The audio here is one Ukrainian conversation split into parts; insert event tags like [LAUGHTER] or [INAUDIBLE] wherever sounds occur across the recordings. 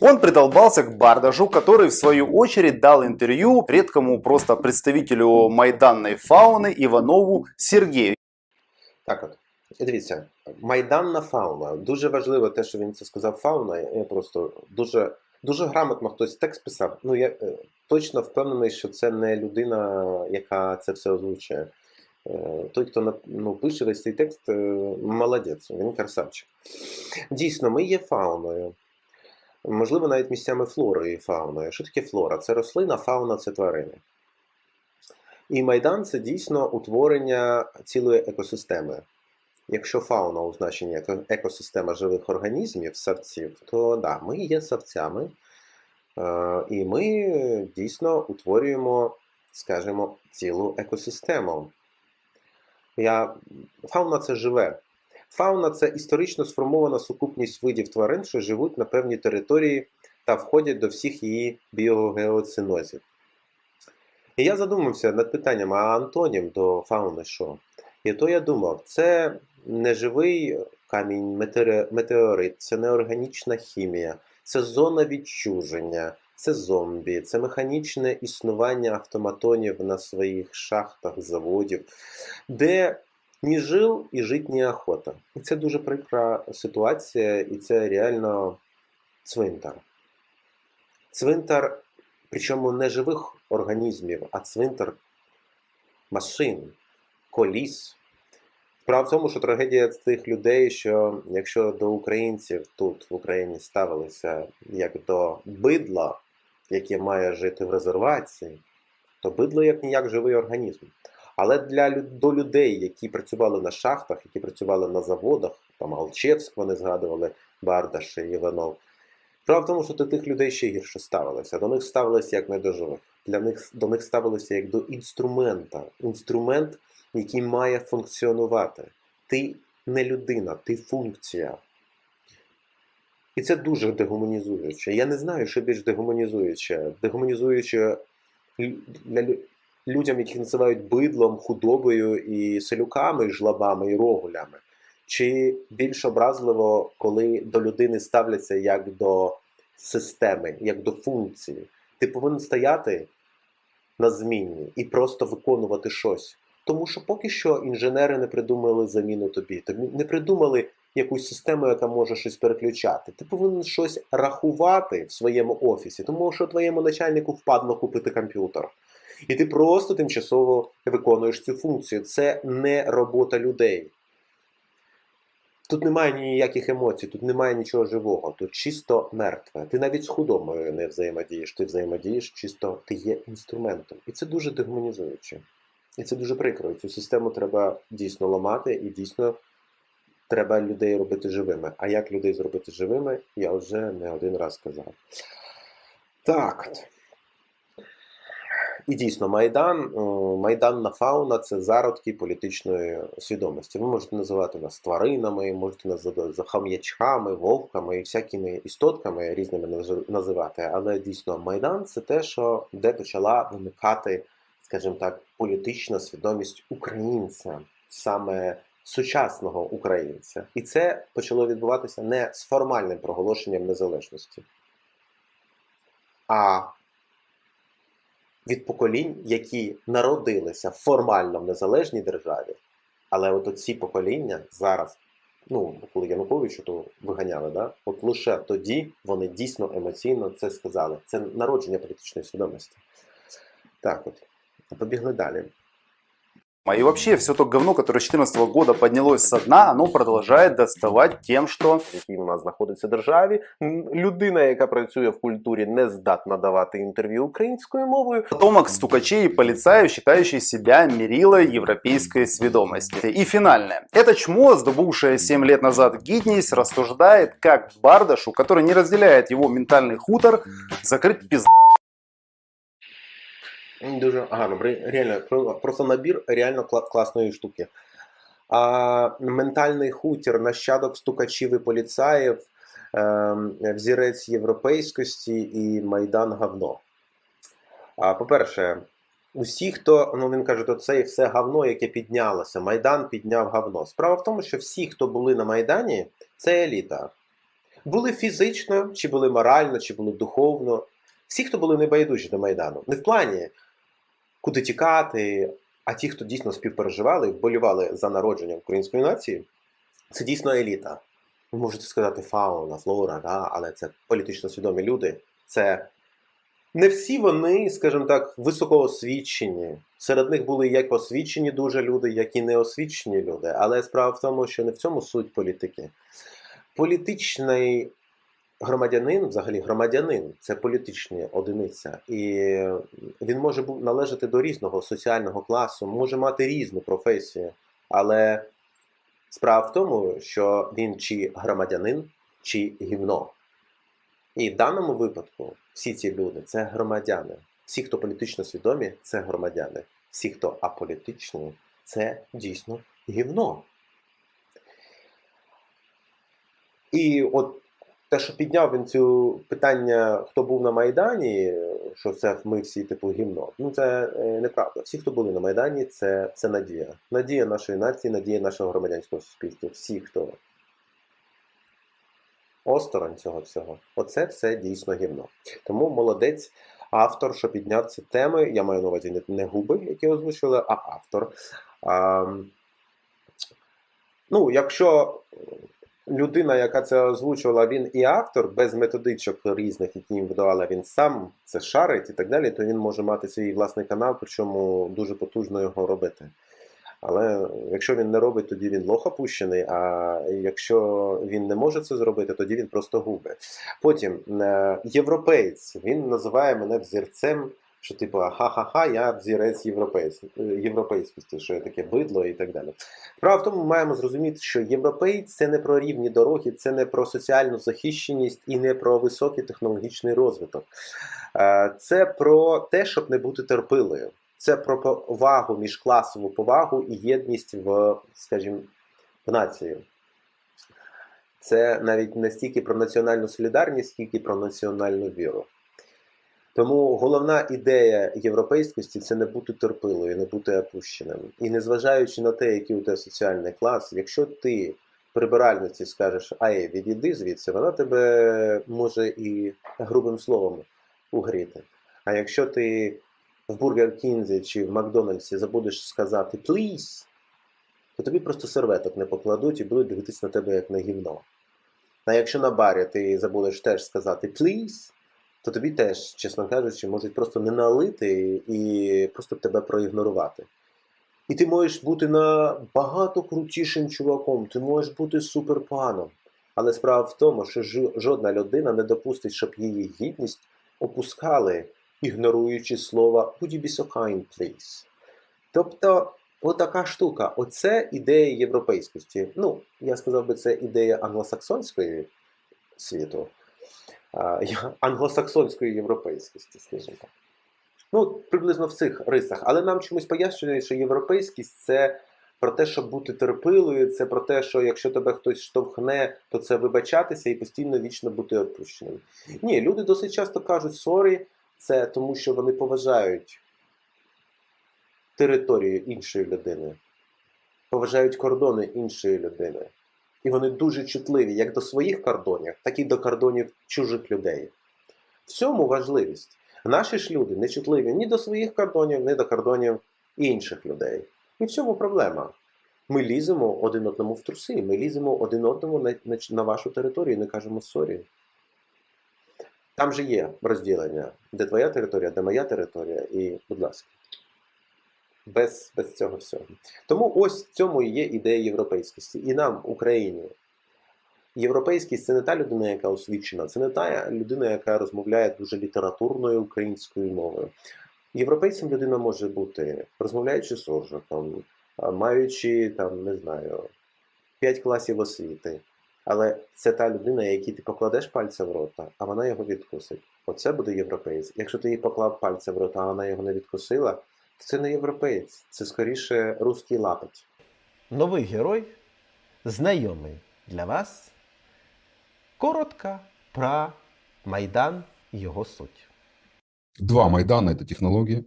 Он придолбался к Бардажу, который в свою очередь дал интервью редкому просто представителю майданной фауны Иванову Сергею. Так от, дивіться, майданна фауна. Дуже важливо те, що він це сказав фауна. Я просто дуже, дуже грамотно хтось текст писав. Ну, я е, точно впевнений, що це не людина, яка це все озвучує. Е, Той, хто ну, пише весь цей текст, е, молодець, він красавчик. Дійсно, ми є фауною. Можливо, навіть місцями флорою і фауною. Що таке флора? Це рослина, фауна це тварини. І Майдан це дійсно утворення цілої екосистеми. Якщо фауна у значенні екосистема живих організмів, савців, то да, ми є савцями, е, і ми дійсно утворюємо, скажімо, цілу екосистему. Я... Фауна це живе. Фауна це історично сформована сукупність видів тварин, що живуть на певній території та входять до всіх її біогеоцинозів. І я задумався над питанням, а антонім до фауни що? І то я думав, це не живий камінь, метеорит, це не органічна хімія, це зона відчуження, це зомбі, це механічне існування автоматонів на своїх шахтах, заводів, де ні жил і жить ні охота. І це дуже прикра ситуація, і це реально цвинтар. Цвинтар, причому не живих організмів, а цвинтар машин, коліс. Справа в тому, що трагедія цих людей, що якщо до українців тут в Україні ставилися як до бидла, яке має жити в резервації, то бидло як ніяк живий організм. Але для до людей, які працювали на шахтах, які працювали на заводах, там Алчевськ, вони згадували Бардаш і Іванов. Справа в тому, що до тих людей ще гірше ставилося. До них ставилося як не до живих. Для них до них ставилося як до інструмента. Інструмент, який має функціонувати. Ти не людина, ти функція. І це дуже дегуманізуюче. Я не знаю, що більш дегуманізуюче. Дегуманізуюче для людям, яких називають бидлом, худобою і селюками, і жлобами і рогулями. Чи більш образливо, коли до людини ставляться як до системи, як до функції? Ти повинен стояти на зміні і просто виконувати щось. Тому що поки що інженери не придумали заміну тобі, тобі не придумали якусь систему, яка може щось переключати. Ти повинен щось рахувати в своєму офісі, тому що твоєму начальнику впадло купити комп'ютер. І ти просто тимчасово виконуєш цю функцію. Це не робота людей. Тут немає ніяких емоцій, тут немає нічого живого, тут чисто мертве. Ти навіть з худобою не взаємодієш, ти взаємодієш чисто, ти є інструментом. І це дуже дегуманізуюче. І це дуже прикро. Цю систему треба дійсно ламати, і дійсно треба людей робити живими. А як людей зробити живими, я вже не один раз казав. Так. І дійсно, Майдан, е, майданна фауна це зародки політичної свідомості. Ви можете називати нас тваринами, можете за хам'ячками, вовками і всякими істотками різними називати. Але дійсно, Майдан це те, що де почала виникати, скажімо так, політична свідомість українця, саме сучасного українця. І це почало відбуватися не з формальним проголошенням незалежності, а від поколінь, які народилися формально в незалежній державі, але от ці покоління зараз, ну коли Януковичу то виганяли, да? от лише тоді вони дійсно емоційно це сказали. Це народження політичної свідомості. Так от, побігли далі. И вообще все то говно, которое с 2014 года поднялось со дна, оно продолжает доставать тем, что який у нас знаходиться в державі. М, Людина, яка працює в культурі, не здатна давати інтерв'ю українською мовою. потомок стукачей и полицаев, считающий себя мерилой европейской сведомости. И финальное. Это чмо, сдобувшее 7 лет назад гиднейс, рассуждает, как Бардашу, который не разделяет его ментальный хутор, закрыть пизд... Дуже гарно, реально, про- просто набір реально класної штуки. А, ментальний хутір, нащадок стукачів і поліцаїв, ем, взірець європейськості і Майдан говно. А, по-перше, усі, хто, ну він каже, то це і все говно, яке піднялося. Майдан підняв говно. Справа в тому, що всі, хто були на Майдані, це еліта. були фізично, чи були морально, чи були духовно. Всі, хто були небайдужі до Майдану. Не в плані, куди тікати, а ті, хто дійсно співпереживали і вболівали за народження української нації, це дійсно еліта. Ви можете сказати фауна, флора, да? але це політично свідомі люди. Це не всі вони, скажімо так, високоосвічені. Серед них були як освічені дуже люди, як і неосвічені люди. Але справа в тому, що не в цьому суть політики. Політичний громадянин, взагалі громадянин, це політична одиниця, і він може належати до різного соціального класу, може мати різну професію, але справа в тому, що він чи громадянин, чи гівно. І в даному випадку всі ці люди це громадяни. Всі, хто політично свідомі, це громадяни. Всі, хто аполітичні, це дійсно гівно. І от те, що підняв він цю питання, хто був на Майдані, що це ми всі типу гімно. Ну це е, неправда. Всі, хто були на Майдані, це, це надія. Надія нашої нації, надія нашого громадянського суспільства. Всі, хто осторонь цього всього. Оце все дійсно гімно. Тому молодець автор, що підняв ці теми. Я маю на увазі не, губи, які озвучили, а автор. А, ну, якщо людина, яка це озвучувала, він і автор без методичок різних, які їм видавала, він сам це шарить і так далі, то він може мати свій власний канал, причому дуже потужно його робити. Але якщо він не робить, тоді він лох опущений, а якщо він не може це зробити, тоді він просто губить. Потім е, європейць, він називає мене взірцем, що типу ха-ха-ха, я взірець європейсь, європейськості, що я таке бидло і так далі. Справа в тому, ми маємо зрозуміти, що європейць це не про рівні дороги, це не про соціальну захищеність і не про високий технологічний розвиток. Е, Це про те, щоб не бути терпилою. Це про повагу, міжкласову повагу і єдність в, скажімо, в нації. Це навіть не стільки про національну солідарність, скільки про національну віру. Тому головна ідея європейськості це не бути терпилою, не бути опущеним. І незважаючи на те, який у тебе соціальний клас, якщо ти прибиральниці скажеш, ай, відійди звідси, вона тебе може і грубим словом угріти. А якщо ти в Бургер Кінзі чи в Макдональдсі забудеш сказати please, то тобі просто серветок не покладуть і будуть дивитися на тебе як на гівно. А якщо на барі ти забудеш теж сказати please, то тобі теж, чесно кажучи, можуть просто не налити і просто тебе проігнорувати. І ти можеш бути набагато крутішим чуваком, ти можеш бути суперпаном. Але справа в тому, що жодна людина не допустить, щоб її гідність опускали, ігноруючи слова «Would you be so kind, please?» Тобто, отака штука. Оце ідея європейськості. Ну, я сказав би, це ідея англосаксонської світу, [LAUGHS] англосаксонської європейськості, скажімо так. Ну, приблизно в цих рисах. Але нам чомусь пояснюють, що європейськість це про те, щоб бути терпилою, це про те, що якщо тебе хтось штовхне, то це вибачатися і постійно вічно бути відпущеним. Ні, люди досить часто кажуть сорі, це тому, що вони поважають територію іншої людини, поважають кордони іншої людини. І вони дуже чутливі як до своїх кордонів, так і до кордонів чужих людей. В цьому важливість. Наші ж люди не чутливі ні до своїх кордонів, ні до кордонів інших людей. І в цьому проблема. Ми ліземо один одному в труси, ми ліземо один одному на, на, на вашу територію і не кажемо сорі. Там же є розділення, де твоя територія, де моя територія, і, будь ласка, без, без цього всього. Тому ось в цьому і є ідея європейськості. І нам, Україні, європейськість це не та людина, яка освічена, це не та людина, яка розмовляє дуже літературною українською мовою. Європейцем людина може бути, розмовляючи суржиком, маючи там, не знаю, 5 класів освіти. Але це та людина, якій ти покладеш пальця в рота, а вона його відкусить. Оце буде європеєць. Якщо ти їй поклав пальця в рота, а вона його не відкусила, це не європеєць, це скоріше русський лапець. Новий герой знайомий для вас. Коротко про Майдан і його суть. Два Майдана – это технологии,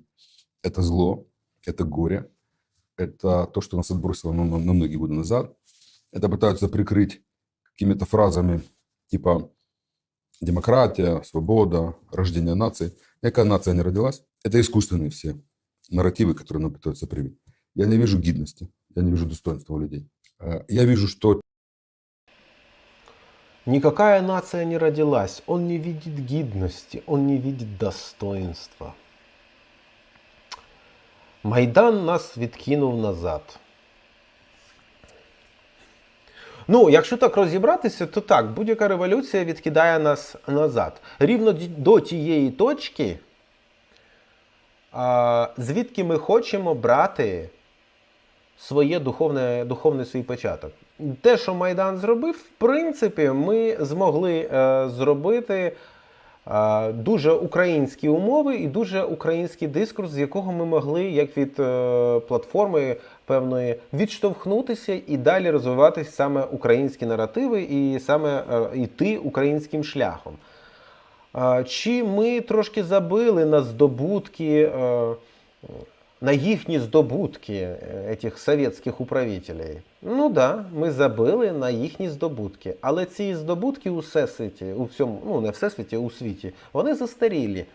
это зло, это горе, это то, что нас отбросило на, на- на многие годы назад. Это пытаются прикрыть какими-то фразами типа демократия, свобода, рождение нации. Никакая нация не родилась. Это искусственные все нарративы, которые нам пытаются привить. Я не вижу гидности, я не вижу достоинства у людей. Э, Я вижу, что Никакая нация не родилась. Он не видит гидности, он не видит достоинства. Майдан нас відкинув назад. Ну, якщо так розібратися, то так, будь-яка революція відкидає нас назад. Рівно ді- до тієї точки, а, Звідки ми хочемо брати своє духовне, духовний свій початок. Те, що Майдан зробив, в принципі, ми змогли е, зробити е, дуже українські умови і дуже український дискурс, з якого ми могли, як від е, платформи певної, відштовхнутися і далі розвиватись саме українські наративи і саме йти українським шляхом. Е, Чи ми трошки забили на здобутки, е, на їхні здобутки е, этих совєтських управителей? Ну да, ми забили на їхні здобутки. Але ці здобутки у всесвіті, у всьому, ну не всесвіті, у світі, вони застарілі.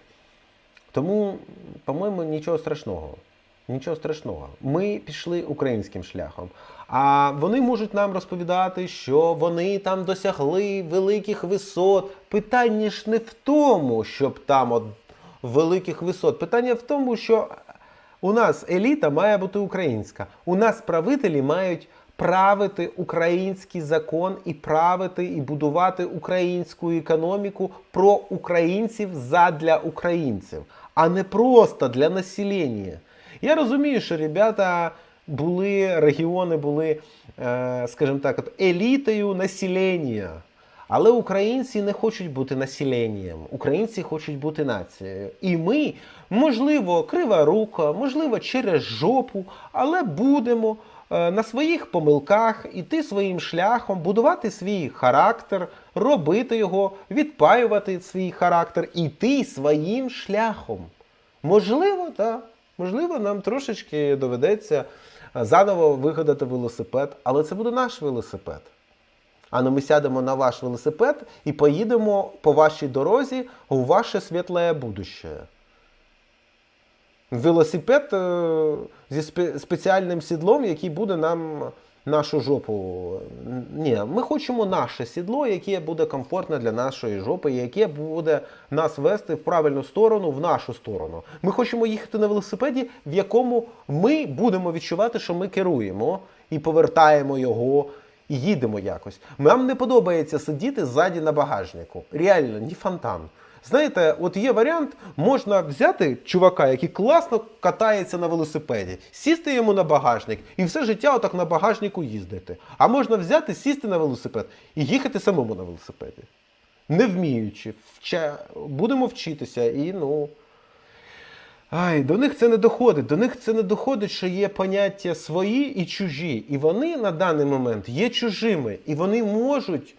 Тому, по-моєму, нічого страшного. Нічого страшного. Ми пішли українським шляхом. А вони можуть нам розповідати, що вони там досягли великих висот. Питання ж не в тому, щоб там от великих висот. Питання в тому, що у нас еліта має бути українська. У нас правителі мають правити український закон і правити і будувати українську економіку про українців задля українців, а не просто для населення. Я розумію, що ребята були, регіони були, е, скажімо так, елітою населення. Але українці не хочуть бути населенням, українці хочуть бути нацією. І ми, можливо, криворуко, можливо, через жопу, але будемо е, на своїх помилках іти своїм шляхом, будувати свій характер, робити його, відпаювати свій характер, іти своїм шляхом. Можливо, так. Можливо, нам трошечки доведеться заново вигадати велосипед, але це буде наш велосипед. А не ми сядемо на ваш велосипед і поїдемо по вашій дорозі у ваше світле будущее. Велосипед е, зі спеціальним сідлом, який буде нам нашу жопу. Ні, ми хочемо наше сідло, яке буде комфортне для нашої жопи, яке буде нас вести в правильну сторону, в нашу сторону. Ми хочемо їхати на велосипеді, в якому ми будемо відчувати, що ми керуємо і повертаємо його. І їдемо якось. Нам не подобається сидіти ззаді на багажнику. Реально, ні фонтан. Знаєте, от є варіант, можна взяти чувака, який класно катається на велосипеді, сісти йому на багажник і все життя отак на багажнику їздити. А можна взяти, сісти на велосипед і їхати самому на велосипеді. Не вміючи, вча... будемо вчитися і ну. Ай, до них це не доходить. До них це не доходить, що є поняття свої і чужі. І вони на даний момент є чужими. І вони можуть.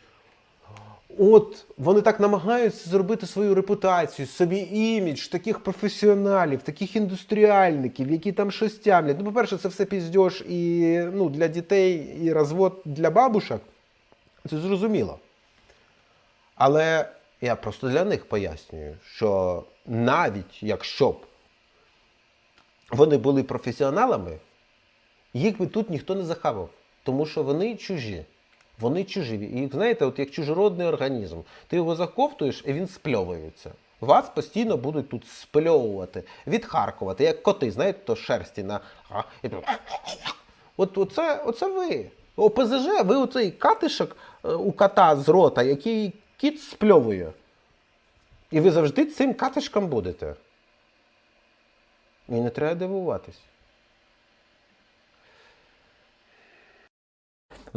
От вони так намагаються зробити свою репутацію, собі імідж таких професіоналів, таких індустріальників, які там щось тямлять. Ну, по-перше, це все піздьош і ну, для дітей, і розвод для бабушок. Це зрозуміло. Але я просто для них пояснюю, що навіть якщо б вони були професіоналами, їх би тут ніхто не захавав, тому що вони чужі. Вони чужі. І знаєте, от як чужородний організм, ти його заковтуєш і він спльовується. Вас постійно будуть тут спльовувати, відхаркувати, як коти, знаєте, то шерсті на. От оце, оце ви. ОПЗЖ, ви оцей катишок е, у кота з рота, який кіт спльовує. І ви завжди цим катишком будете. І не треба дивуватись.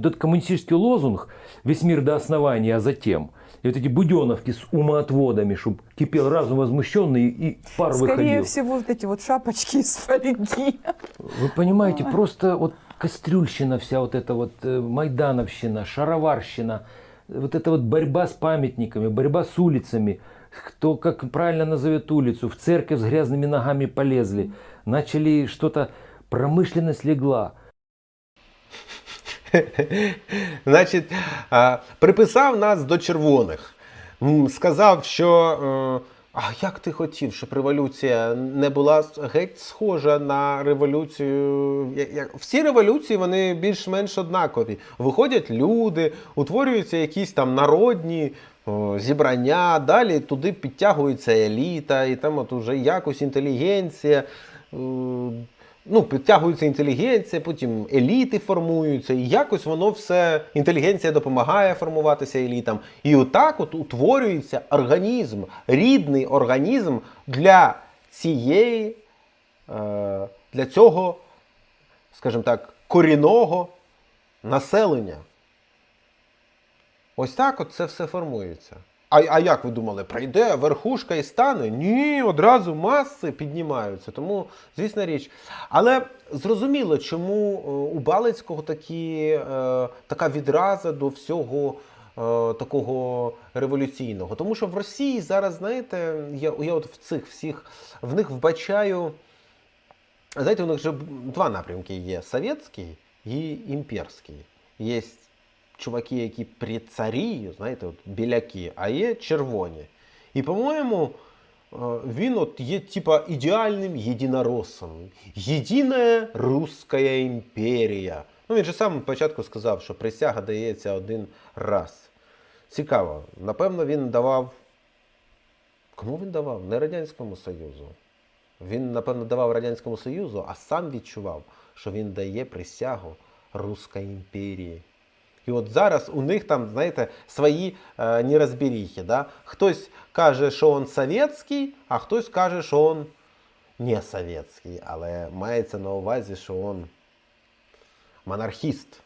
Вот этот коммунистический лозунг «Весь мир до основания, а затем» и вот эти буденовки с умоотводами, чтобы кипел разум возмущенный и пар Скорее выходил. всего, вот эти вот шапочки из фольги. Вы понимаете, просто вот кастрюльщина вся вот эта вот э, майдановщина, шароварщина, вот эта вот борьба с памятниками, борьба с улицами, кто как правильно назовет улицу, в церковь с грязными ногами полезли, начали что-то, промышленность легла. [LAUGHS] Значить, приписав нас до червоних. Сказав, що. е, А як ти хотів, щоб революція не була геть схожа на революцію? Всі революції вони більш-менш однакові. Виходять люди, утворюються якісь там народні зібрання, далі туди підтягується еліта, і там от уже якось інтелігенція. Ну, підтягується інтелігенція, потім еліти формуються, і якось воно все, інтелігенція допомагає формуватися елітам. І отак от утворюється організм, рідний організм для цієї, е, для цього, скажімо так, корінного населення. Ось так от це все формується. А, а як ви думали, прийде верхушка і стане? Ні, одразу маси піднімаються. Тому, звісна річ. Але зрозуміло, чому е, у Балицького такі, е, така відраза до всього е, такого революційного. Тому що в Росії зараз, знаєте, я, я от в цих всіх в них вбачаю. Знаєте, у них же два напрямки є: совєтський і імперський. Є чуваки, які при царі, знаєте, от біляки, а є червоні. І, по-моєму, е, він от є типа ідеальним єдинороссом. Єдина Руська імперія. Ну, він же сам спочатку сказав, що присяга дається один раз. Цікаво. Напевно, він давав. Кому він давав? Не Радянському Союзу. Він, напевно, давав Радянському Союзу, а сам відчував, що він дає присягу Руській імперії. І от зараз у них там, знаєте, свої е, нерозберіхи. Да? Хтось каже, що він совєтський, а хтось каже, що він не совєтський, але мається на увазі, що він монархіст.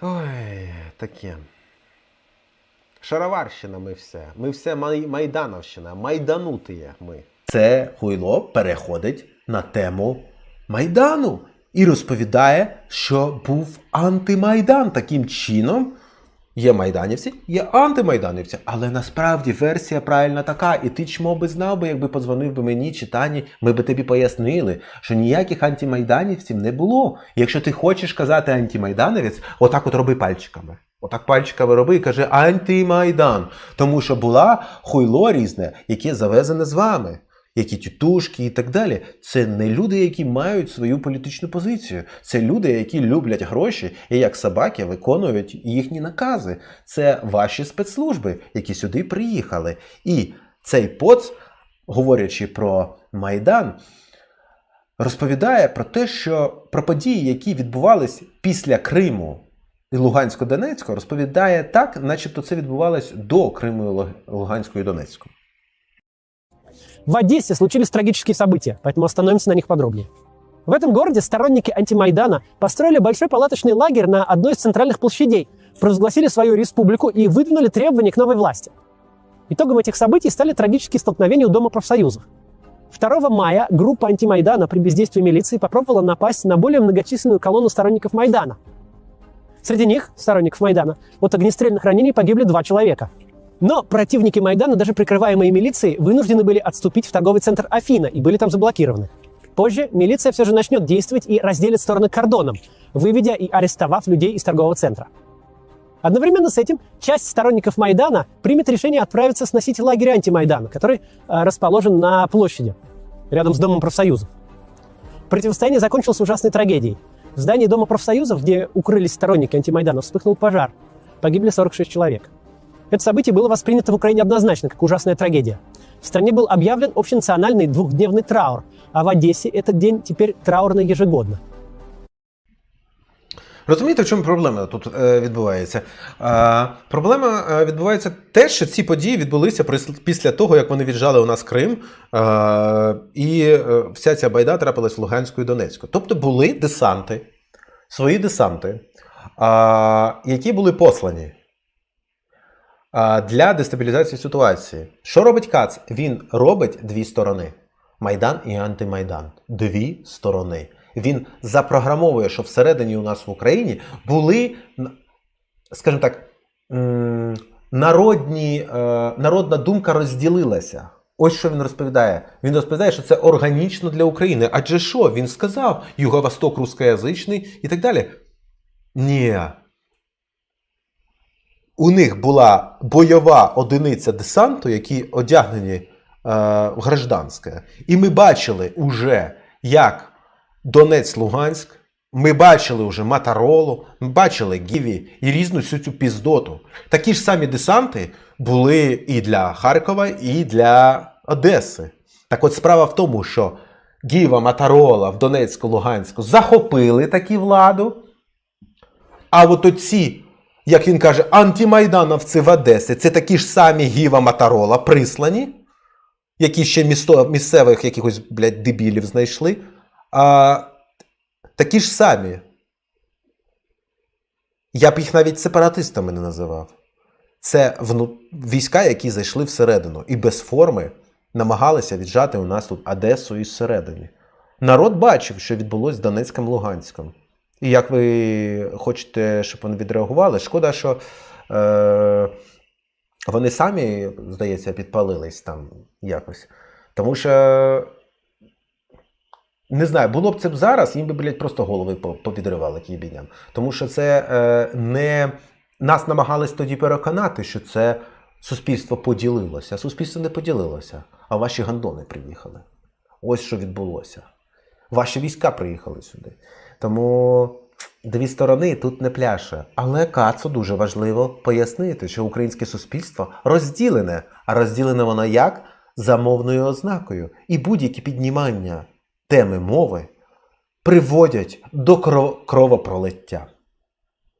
Ой, таке. Шароварщина ми все. Ми все майдановщина, майданутиє ми. це хуйло переходить на тему Майдану і розповідає, що був антимайдан. Таким чином, є майданівці, є антимайданівці. Але насправді версія правильна така. І ти чмо би знав би, якби подзвонив би мені чи Тані, ми би тобі пояснили, що ніяких антимайданівців не було. Якщо ти хочеш казати антимайдановець, отак от роби пальчиками. Отак пальчиками роби і каже антимайдан. Тому що була хуйло різне, яке завезене з вами. Які тітушки і так далі. Це не люди, які мають свою політичну позицію. Це люди, які люблять гроші і як собаки виконують їхні накази. Це ваші спецслужби, які сюди приїхали. І цей поц, говорячи про Майдан, розповідає про те, що про події, які відбувались після Криму і Лугансько-Донецького, розповідає так, начебто це відбувалось до Криму, і Луг- Луганського і Донецького. В Одессе случились трагические события, поэтому остановимся на них подробнее. В этом городе сторонники антимайдана построили большой палаточный лагерь на одной из центральных площадей, провозгласили свою республику и выдвинули требования к новой власти. Итогом этих событий стали трагические столкновения у Дома профсоюзов. 2 мая группа антимайдана при бездействии милиции попробовала напасть на более многочисленную колонну сторонников Майдана. Среди них, сторонников Майдана, от огнестрельных ранений погибли два человека. Но противники Майдана, даже прикрываемые милицией, вынуждены были отступить в торговый центр Афина и были там заблокированы. Позже милиция все же начнет действовать и разделит стороны кордоном, выведя и арестовав людей из торгового центра. Одновременно с этим часть сторонников Майдана примет решение отправиться сносить лагерь антимайдана, который э, расположен на площади, рядом с Домом профсоюзов. Противостояние закончилось ужасной трагедией. В здании Дома профсоюзов, где укрылись сторонники антимайдана, вспыхнул пожар. Погибли 46 человек. Это событие было воспринято в Украине однозначно как ужасная трагедия. В стране был объявлен общенациональный двухдневный траур, а в Одессе этот день теперь траурный ежегодно. Розумієте, в чому проблема тут е, відбувається? А, проблема е, відбувається те, що ці події відбулися прис- після того, як вони віджали у нас Крим, е, і е, вся ця байда трапилась в Луганську і Донецьку. Тобто були десанти, свої десанти, а, які були послані а, для дестабілізації ситуації. Що робить Кац? Він робить дві сторони: Майдан і антимайдан. Дві сторони. Він запрограмовує, що всередині у нас в Україні були, скажімо так, народні, е, народна думка розділилася. Ось що він розповідає. Він розповідає, що це органічно для України. Адже що? Він сказав, Юго-Восток рускоязичний і так далі. Ні. У них була бойова одиниця десанту, які одягнені е, в гражданське. І ми бачили уже, як Донець Луганськ, ми бачили вже Матаролу, ми бачили Гіві і різну всю цю піздоту. Такі ж самі десанти були і для Харкова, і для Одеси. Так от справа в тому, що Гіва Матарола в Донецьку, Луганську захопили такі владу. А от оці, як він каже, антимайдановці в Одесі, це такі ж самі Гіва Матарола прислані, які ще місто, місцевих якихось, блядь, дебілів знайшли. А такі ж самі. Я б їх навіть сепаратистами не називав. Це вну... війська, які зайшли всередину і без форми намагалися віджати у нас тут Одесу із середини. Народ бачив, що відбулося з Донецьком Луганськом. І як ви хочете, щоб вони відреагували, шкода, що е, вони самі, здається, підпалились там якось. Тому що, не знаю, було б це б зараз, їм би, блядь, просто голови по- повідривали кібіням. Тому що це е, не нас намагались тоді переконати, що це суспільство поділилося. Суспільство не поділилося, а ваші гандони приїхали. Ось що відбулося. Ваші війська приїхали сюди. Тому дві сторони тут не пляше. Але Кацу дуже важливо пояснити, що українське суспільство розділене, а розділене воно як? За мовною ознакою. І будь-які піднімання теми мови приводять до кро- кровопролиття.